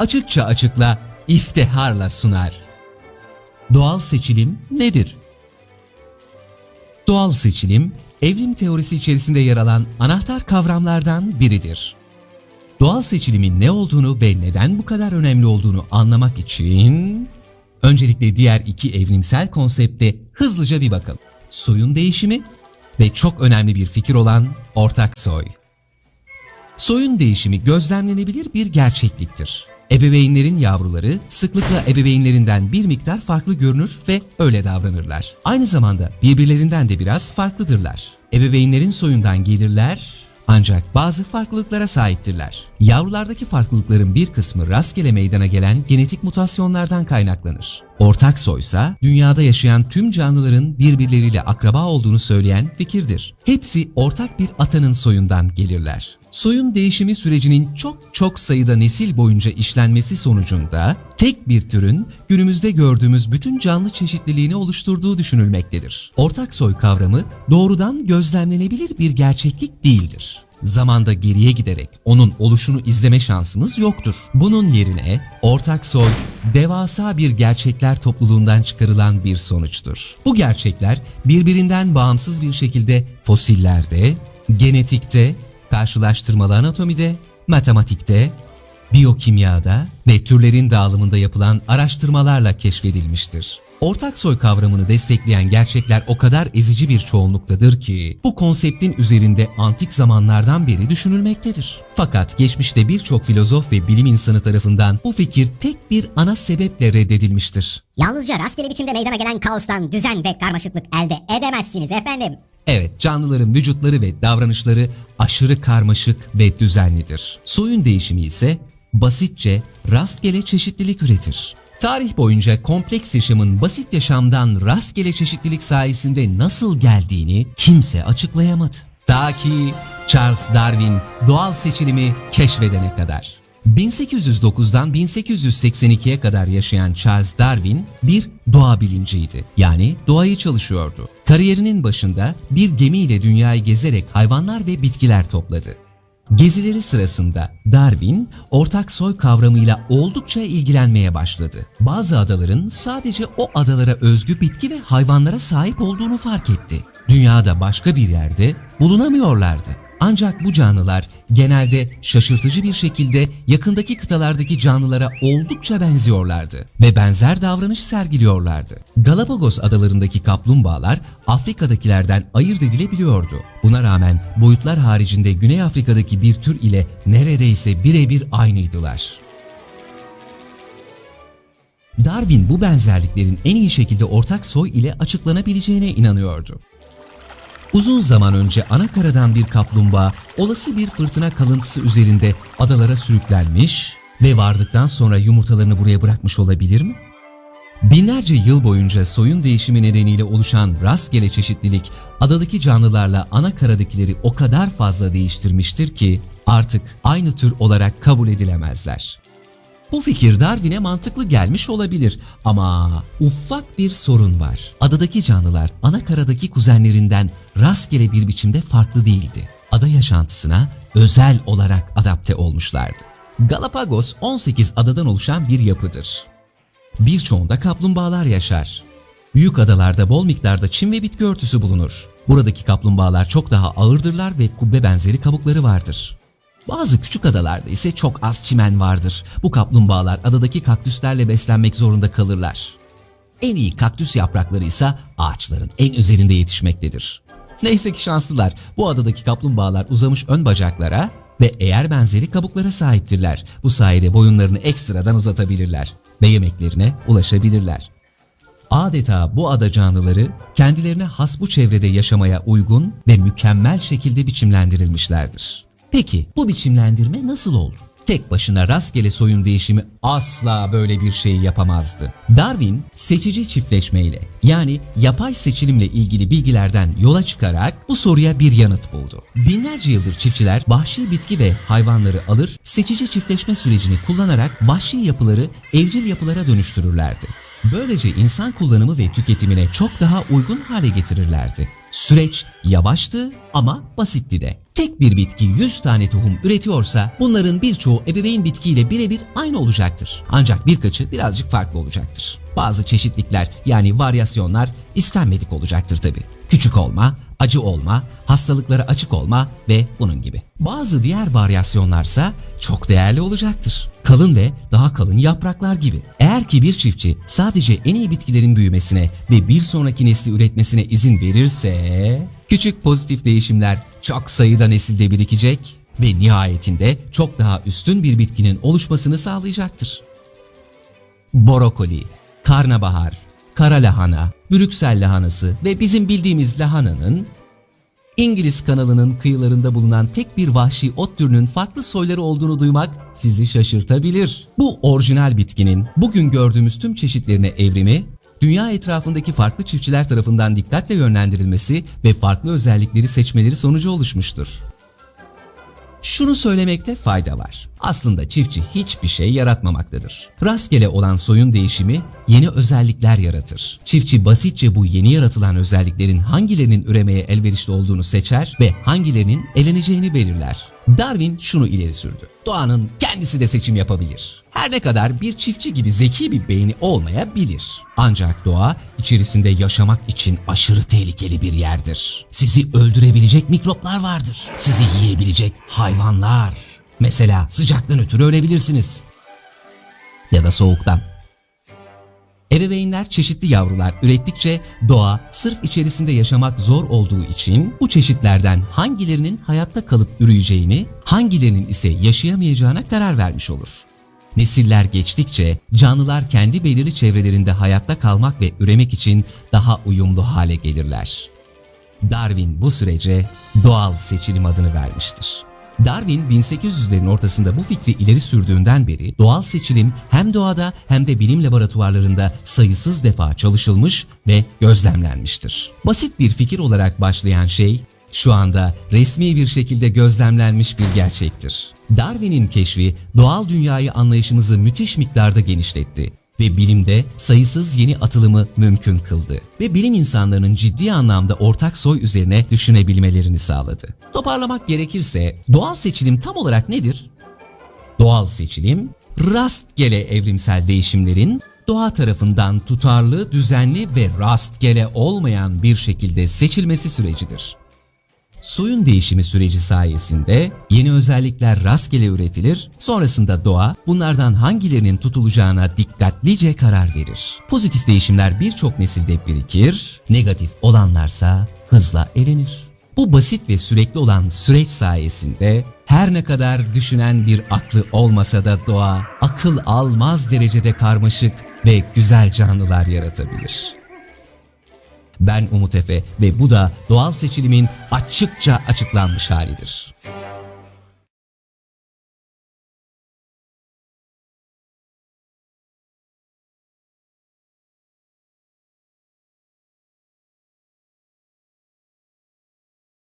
açıkça açıkla, iftiharla sunar. Doğal seçilim nedir? Doğal seçilim, evrim teorisi içerisinde yer alan anahtar kavramlardan biridir. Doğal seçilimin ne olduğunu ve neden bu kadar önemli olduğunu anlamak için öncelikle diğer iki evrimsel konsepte hızlıca bir bakalım. Soyun değişimi ve çok önemli bir fikir olan ortak soy. Soyun değişimi gözlemlenebilir bir gerçekliktir. Ebeveynlerin yavruları sıklıkla ebeveynlerinden bir miktar farklı görünür ve öyle davranırlar. Aynı zamanda birbirlerinden de biraz farklıdırlar. Ebeveynlerin soyundan gelirler ancak bazı farklılıklara sahiptirler. Yavrulardaki farklılıkların bir kısmı rastgele meydana gelen genetik mutasyonlardan kaynaklanır. Ortak soysa dünyada yaşayan tüm canlıların birbirleriyle akraba olduğunu söyleyen fikirdir. Hepsi ortak bir atanın soyundan gelirler. Soyun değişimi sürecinin çok çok sayıda nesil boyunca işlenmesi sonucunda tek bir türün günümüzde gördüğümüz bütün canlı çeşitliliğini oluşturduğu düşünülmektedir. Ortak soy kavramı doğrudan gözlemlenebilir bir gerçeklik değildir zamanda geriye giderek onun oluşunu izleme şansımız yoktur. Bunun yerine ortak soy devasa bir gerçekler topluluğundan çıkarılan bir sonuçtur. Bu gerçekler birbirinden bağımsız bir şekilde fosillerde, genetikte, karşılaştırmalı anatomide, matematikte, biyokimyada ve türlerin dağılımında yapılan araştırmalarla keşfedilmiştir. Ortak soy kavramını destekleyen gerçekler o kadar ezici bir çoğunluktadır ki bu konseptin üzerinde antik zamanlardan beri düşünülmektedir. Fakat geçmişte birçok filozof ve bilim insanı tarafından bu fikir tek bir ana sebeple reddedilmiştir. Yalnızca rastgele biçimde meydana gelen kaostan düzen ve karmaşıklık elde edemezsiniz efendim. Evet, canlıların vücutları ve davranışları aşırı karmaşık ve düzenlidir. Soyun değişimi ise basitçe rastgele çeşitlilik üretir. Tarih boyunca kompleks yaşamın basit yaşamdan rastgele çeşitlilik sayesinde nasıl geldiğini kimse açıklayamadı. Ta ki Charles Darwin doğal seçilimi keşfedene kadar. 1809'dan 1882'ye kadar yaşayan Charles Darwin bir doğa bilimciydi. Yani doğayı çalışıyordu. Kariyerinin başında bir gemiyle dünyayı gezerek hayvanlar ve bitkiler topladı. Gezileri sırasında Darwin ortak soy kavramıyla oldukça ilgilenmeye başladı. Bazı adaların sadece o adalara özgü bitki ve hayvanlara sahip olduğunu fark etti. Dünyada başka bir yerde bulunamıyorlardı. Ancak bu canlılar genelde şaşırtıcı bir şekilde yakındaki kıtalardaki canlılara oldukça benziyorlardı ve benzer davranış sergiliyorlardı. Galapagos adalarındaki kaplumbağalar Afrika'dakilerden ayırt edilebiliyordu. Buna rağmen boyutlar haricinde Güney Afrika'daki bir tür ile neredeyse birebir aynıydılar. Darwin bu benzerliklerin en iyi şekilde ortak soy ile açıklanabileceğine inanıyordu. Uzun zaman önce Anakaradan bir kaplumbağa olası bir fırtına kalıntısı üzerinde adalara sürüklenmiş ve vardıktan sonra yumurtalarını buraya bırakmış olabilir mi? Binlerce yıl boyunca soyun değişimi nedeniyle oluşan rastgele çeşitlilik adadaki canlılarla ana karadakileri o kadar fazla değiştirmiştir ki artık aynı tür olarak kabul edilemezler. Bu fikir Darwin'e mantıklı gelmiş olabilir ama ufak bir sorun var. Adadaki canlılar ana karadaki kuzenlerinden rastgele bir biçimde farklı değildi. Ada yaşantısına özel olarak adapte olmuşlardı. Galapagos 18 adadan oluşan bir yapıdır. Birçoğunda kaplumbağalar yaşar. Büyük adalarda bol miktarda çim ve bitki örtüsü bulunur. Buradaki kaplumbağalar çok daha ağırdırlar ve kubbe benzeri kabukları vardır. Bazı küçük adalarda ise çok az çimen vardır. Bu kaplumbağalar adadaki kaktüslerle beslenmek zorunda kalırlar. En iyi kaktüs yaprakları ise ağaçların en üzerinde yetişmektedir. Neyse ki şanslılar. Bu adadaki kaplumbağalar uzamış ön bacaklara ve eğer benzeri kabuklara sahiptirler. Bu sayede boyunlarını ekstradan uzatabilirler ve yemeklerine ulaşabilirler. Adeta bu ada canlıları kendilerine has bu çevrede yaşamaya uygun ve mükemmel şekilde biçimlendirilmişlerdir. Peki bu biçimlendirme nasıl oldu? Tek başına rastgele soyun değişimi asla böyle bir şey yapamazdı. Darwin seçici çiftleşmeyle yani yapay seçilimle ilgili bilgilerden yola çıkarak bu soruya bir yanıt buldu. Binlerce yıldır çiftçiler vahşi bitki ve hayvanları alır, seçici çiftleşme sürecini kullanarak vahşi yapıları evcil yapılara dönüştürürlerdi. Böylece insan kullanımı ve tüketimine çok daha uygun hale getirirlerdi. Süreç yavaştı ama basitti de. Tek bir bitki 100 tane tohum üretiyorsa bunların birçoğu ebeveyn bitkiyle birebir aynı olacaktır. Ancak birkaçı birazcık farklı olacaktır. Bazı çeşitlikler yani varyasyonlar istenmedik olacaktır tabi. Küçük olma, acı olma, hastalıklara açık olma ve bunun gibi. Bazı diğer varyasyonlarsa çok değerli olacaktır. Kalın ve daha kalın yapraklar gibi. Eğer ki bir çiftçi sadece en iyi bitkilerin büyümesine ve bir sonraki nesli üretmesine izin verirse küçük pozitif değişimler çok sayıda nesilde birikecek ve nihayetinde çok daha üstün bir bitkinin oluşmasını sağlayacaktır. Brokoli, karnabahar, kara lahana, Brüksel lahanası ve bizim bildiğimiz lahananın İngiliz kanalının kıyılarında bulunan tek bir vahşi ot türünün farklı soyları olduğunu duymak sizi şaşırtabilir. Bu orijinal bitkinin bugün gördüğümüz tüm çeşitlerine evrimi, dünya etrafındaki farklı çiftçiler tarafından dikkatle yönlendirilmesi ve farklı özellikleri seçmeleri sonucu oluşmuştur. Şunu söylemekte fayda var. Aslında çiftçi hiçbir şey yaratmamaktadır. Rastgele olan soyun değişimi yeni özellikler yaratır. Çiftçi basitçe bu yeni yaratılan özelliklerin hangilerinin üremeye elverişli olduğunu seçer ve hangilerinin eleneceğini belirler. Darwin şunu ileri sürdü. Doğanın kendisi de seçim yapabilir. Her ne kadar bir çiftçi gibi zeki bir beyni olmayabilir. Ancak doğa içerisinde yaşamak için aşırı tehlikeli bir yerdir. Sizi öldürebilecek mikroplar vardır. Sizi yiyebilecek hayvanlar. Mesela sıcaktan ötürü ölebilirsiniz. Ya da soğuktan. Ebeveynler çeşitli yavrular ürettikçe doğa sırf içerisinde yaşamak zor olduğu için bu çeşitlerden hangilerinin hayatta kalıp üreyeceğini, hangilerinin ise yaşayamayacağına karar vermiş olur. Nesiller geçtikçe canlılar kendi belirli çevrelerinde hayatta kalmak ve üremek için daha uyumlu hale gelirler. Darwin bu sürece doğal seçilim adını vermiştir. Darwin 1800'lerin ortasında bu fikri ileri sürdüğünden beri doğal seçilim hem doğada hem de bilim laboratuvarlarında sayısız defa çalışılmış ve gözlemlenmiştir. Basit bir fikir olarak başlayan şey şu anda resmi bir şekilde gözlemlenmiş bir gerçektir. Darwin'in keşfi doğal dünyayı anlayışımızı müthiş miktarda genişletti ve bilimde sayısız yeni atılımı mümkün kıldı ve bilim insanlarının ciddi anlamda ortak soy üzerine düşünebilmelerini sağladı. Toparlamak gerekirse doğal seçilim tam olarak nedir? Doğal seçilim, rastgele evrimsel değişimlerin doğa tarafından tutarlı, düzenli ve rastgele olmayan bir şekilde seçilmesi sürecidir. Soyun değişimi süreci sayesinde yeni özellikler rastgele üretilir, sonrasında doğa bunlardan hangilerinin tutulacağına dikkatlice karar verir. Pozitif değişimler birçok nesilde birikir, negatif olanlarsa hızla elenir. Bu basit ve sürekli olan süreç sayesinde her ne kadar düşünen bir aklı olmasa da doğa akıl almaz derecede karmaşık ve güzel canlılar yaratabilir. Ben Umut Efe ve bu da doğal seçilimin açıkça açıklanmış halidir.